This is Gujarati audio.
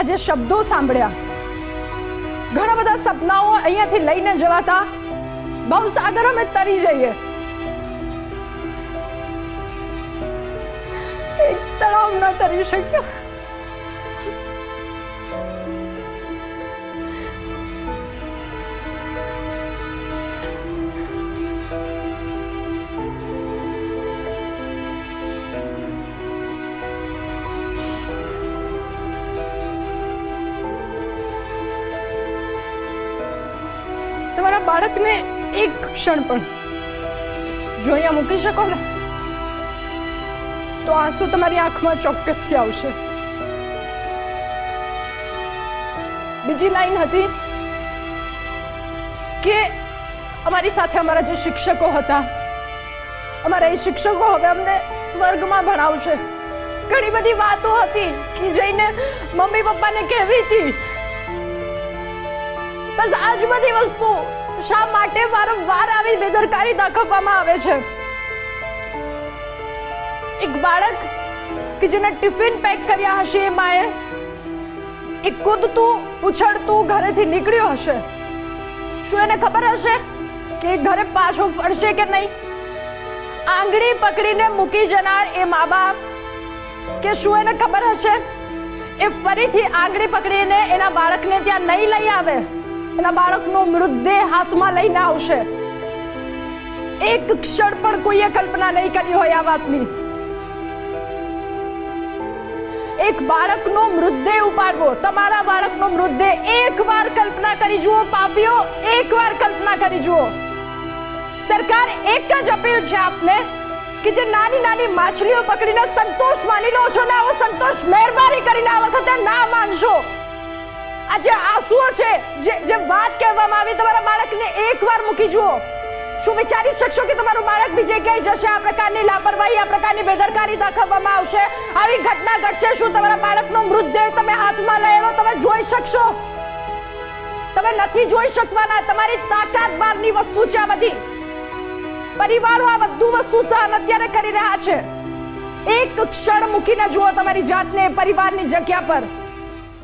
આજે શબ્દો સાંભળ્યા. ઘણા બધા સપનાઓ અહીંયાથી લઈને જવાતા. બહુ સાગર અમે તરી જઈએ. એક તળાવ ન તરી શક્યો. તમારા બાળકને એક ક્ષણ પણ જો અહીંયા મૂકી શકો ને, તો આંસુ તમારી આંખમાં ચોક્કસથી આવશે. બીજી લાઈન હતી કે અમારી સાથે અમારા જે શિક્ષકો હતા, અમારા એ શિક્ષકો હવે અમને સ્વર્ગમાં ભણાવશે. ઘણી બધી વાતો હતી કે જઈને મમ્મી પપ્પાને કહેવી હતી બસ આ બધી વસ્તુ. શા માટે વારંવાર આવી બેદરકારી દાખવવામાં આવે છે? એક બાળક કે જેને ટિફિન પેક કર્યા હશે એ માએ એ કૂદતું, ઉછળતું ઘરેથી નીકળ્યો હશે. શું એને ખબર હશે કે ઘરે પાછો ફરશે કે નહીં? આંગળી પકડીને મૂકી જનાર એ મા બાપ કે શું એને ખબર હશે? એ ફરીથી આંગળી પકડીને એના બાળકને ત્યાં નહીં લઈ આવે. એના બાળકનો મૃતદેહ હાથમાં લઈને આવશે. એક ક્ષણ પણ કોઈએ કલ્પના નહીં કરી હોય આ વાતની. એક બાળકનો મૃતદેહ ઉપાડવો, તમારા બાળકનો મૃતદેહ એકવાર કલ્પના કરી જુઓ, પાપીઓ એકવાર કલ્પના કરી જુઓ. સરકાર એક જ અપીલ છે આપને કે જે નાની નાની માછલીઓ પકડીને સંતોષ માની લો છો ને આવો સંતોષ મહેરબાની કરીને આ વખતે ના માનશો. આ જે આંસુઓ છે, જે જે વાત કહેવામાં આવી, તમારા બાળકને એકવાર મૂકી જુઓ. શું વિચારી શકશો કે તમારું બાળક બીજે ક્યાંય જશે? આ પ્રકારની લાપરવાહી, આ પ્રકારની બેદરકારી દાખવવામાં આવશે. આવી ઘટના ઘટશે શું? તમારા બાળકનો મૃતદેહ તમે હાથમાં લયેલો તમે જોઈ શકશો? તમે નથી જોઈ શકવાના. તમારી તાકાત બહારની વસ્તુ છે આ બધી. પરિવારો આ બધું વસ્તુ સહન અત્યારે કરી રહ્યા છે. એક ક્ષણ મૂકીને જુઓ તમારી જાતને, પરિવારની જગ્યા પર.